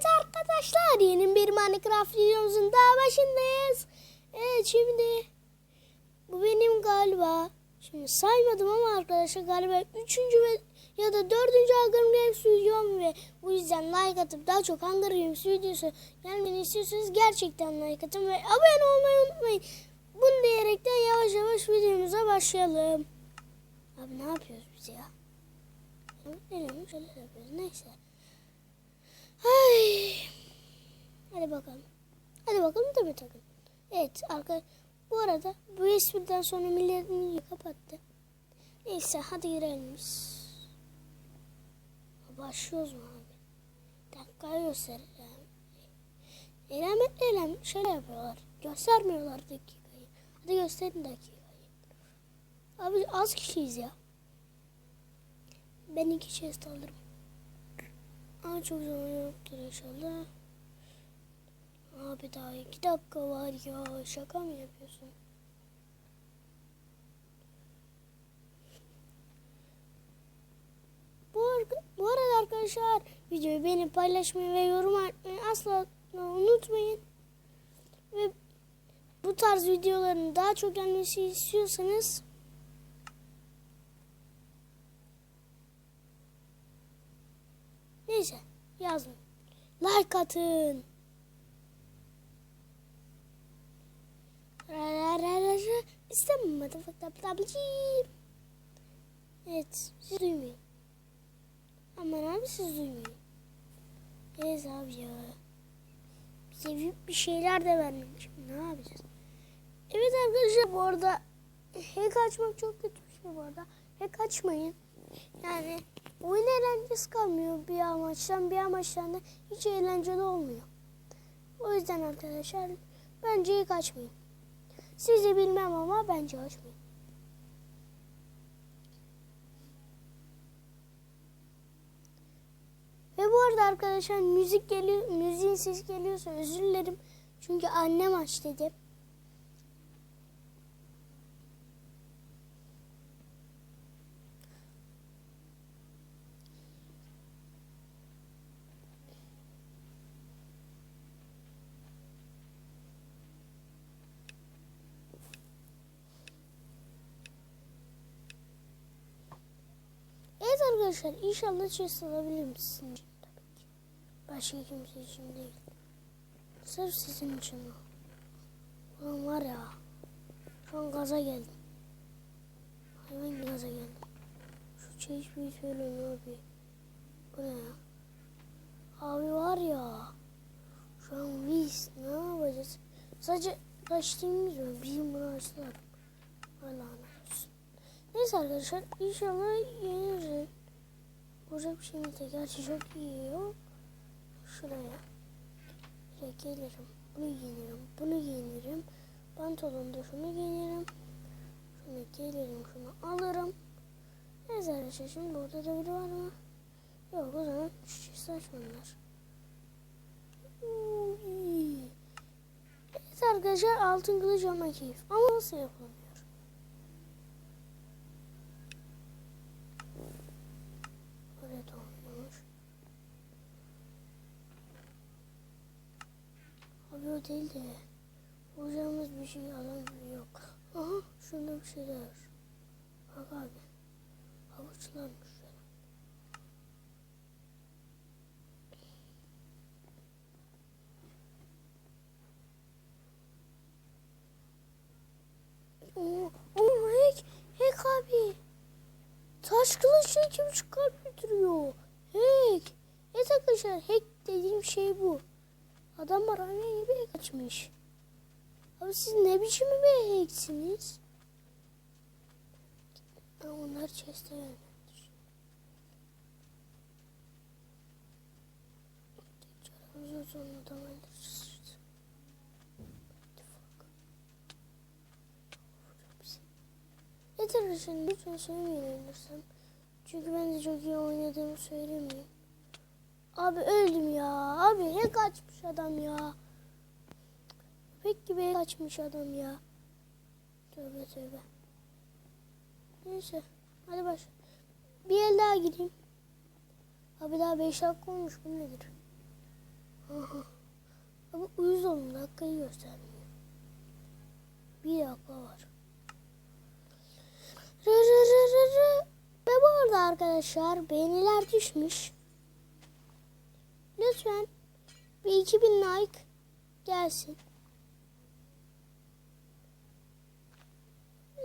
Evet arkadaşlar yeni bir Minecraft videomuzun daha başındayız. Evet şimdi bu benim galiba. Şimdi saymadım ama arkadaşlar galiba üçüncü ve ya da dördüncü Hunger Games videom ve bu yüzden like atıp daha çok Hunger Games videosu gelmeni istiyorsanız gerçekten like atın ve abone olmayı unutmayın. Bunu diyerekten yavaş yavaş videomuza başlayalım. Abi ne yapıyoruz biz ya? Ne yapıyoruz. Neyse. Ay. Hadi bakalım. Hadi bakalım tabii takın. Evet arka bu arada bu espriden sonra milletini kapattı. Neyse hadi girelim biz. Başlıyoruz mu abi? Dakikayı göster. Yani. Elamet elem şöyle yapıyorlar. Göstermiyorlar dakikayı. Hadi gösterin dakikayı. Abi az kişiyiz ya. Ben iki chest alırım. Ama çok zaman yoktur inşallah. Abi daha iki dakika var ya. Şaka mı yapıyorsun? Bu, bu arada arkadaşlar videoyu beğenip paylaşmayı ve yorum atmayı asla unutmayın. Ve bu tarz videoların daha çok gelmesi istiyorsanız Yazın. Like atın. İstemem motherfucker Evet siz duymayın. Aman abi siz duymayın. Evet abi ya. Bize bir şeyler de vermemiş. Ne yapacağız? Evet arkadaşlar bu arada hack açmak çok kötü bir şey bu arada. Hack açmayın. Yani oyun eğlencesi kalmıyor bir amaçtan bir amaçtan da hiç eğlenceli olmuyor. O yüzden arkadaşlar bence hiç açmayın. Sizi bilmem ama bence açmayın. Ve bu arada arkadaşlar müzik geliyor, müziğin sesi geliyorsa özür dilerim. Çünkü annem aç dedi. Evet arkadaşlar inşallah chest alabilirim sizin için tabii ki. Başka kimse için değil. Sırf sizin için o. Ulan var ya. Şu an gaza geldim. Hayvan gaza geldim. Şu çeşmeyi söyle abi. Bu ne ya? Abi var ya. Şu an biz ne yapacağız? Sadece kaçtığımız var. Bizim bunu açtılar. Allah'ım olsun. Neyse arkadaşlar inşallah yeniriz. Olacak bir şeyimiz de gerçi çok iyi yok. Şuraya. Şuraya gelirim. Bunu giyinirim. Bunu giyinirim. Pantolonda şunu giyinirim. Şunu gelirim. Şunu alırım. Neyse arkadaşlar şimdi burada da biri var mı? Yok o zaman şu saçmalar. Evet arkadaşlar altın kılıç ama keyif. Ama nasıl yapılamıyor? Oraya da olmuyormuş. Abi o değil de bulacağımız bir şey gibi yok. Aha şurada bir şeyler var. Bak abi. Havuçlanmış. Oo, oo hack, hack abi. Taş kılıçla buçuk kalp götürüyor. Hack. Evet arkadaşlar hack dediğim şey bu. Adamlar aynı gibi hack açmış. Abi siz ne biçim bir? Ha, onlar chest'e yönlendir. Çorabımızın sonuna da öldürürüz. Evet arkadaşlar lütfen söylemeyin ölürsem. Çünkü ben de çok iyi oynadığımı söylemeyeyim. Abi öldüm ya. Abi hack açmış adam ya. Pek gibi hack açmış adam ya. Tövbe tövbe. Neyse. Hadi baş. Bir el daha gireyim. Abi daha 5 dakika olmuş. Bu nedir? Ama uyuz olun dakikayı göstermiyor. Bir dakika var. Rı rı rı rı rı. Ve bu arada arkadaşlar beğeniler düşmüş. Lütfen bir 2000 like gelsin.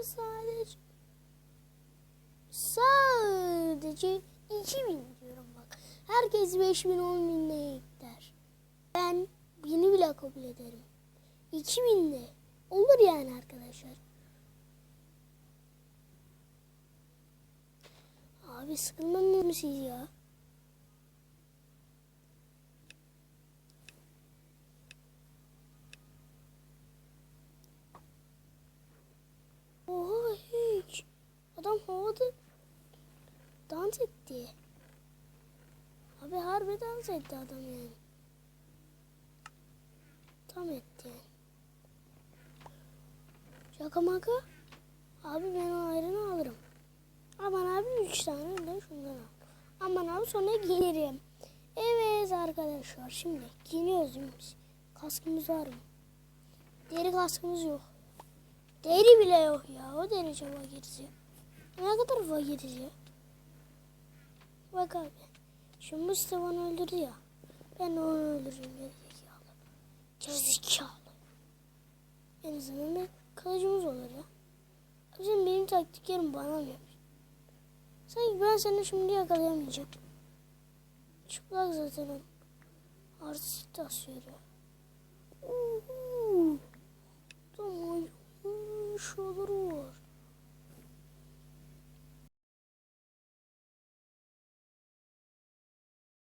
Sadece sadece 2000 diyorum bak. Herkes 5000 10.000 ne der. Ben bini bile kabul ederim. 2000 de olur yani arkadaşlar. Abi sıkılmadınız siz ya? Oha hiç. Adam havada dans etti. Abi harbi dans etti adam yani. Tam etti. Şaka maka. Abi ben o ayrını alırım. Aman abi üç tane de şundan al. Aman abi sonra giyerim. Evet arkadaşlar şimdi giyiniyoruz biz? Kaskımız var mı? Deri kaskımız yok. Deri bile yok ya. O derece fakiriz ya. Ne kadar fakiriz ya. Bak abi. Şu Mustafa onu öldürdü ya. Ben onu öldürürüm gerizekalı. Gerizekalı. En azından bir kılıcımız olur ya. Abi sen benim taktiklerim bana mı yapıyorsun? Sanki ben seni şimdi yakalayamayacağım. Çıplak zaten o. Artist asıyor ya. Uhu. Tamam. Şuraları var.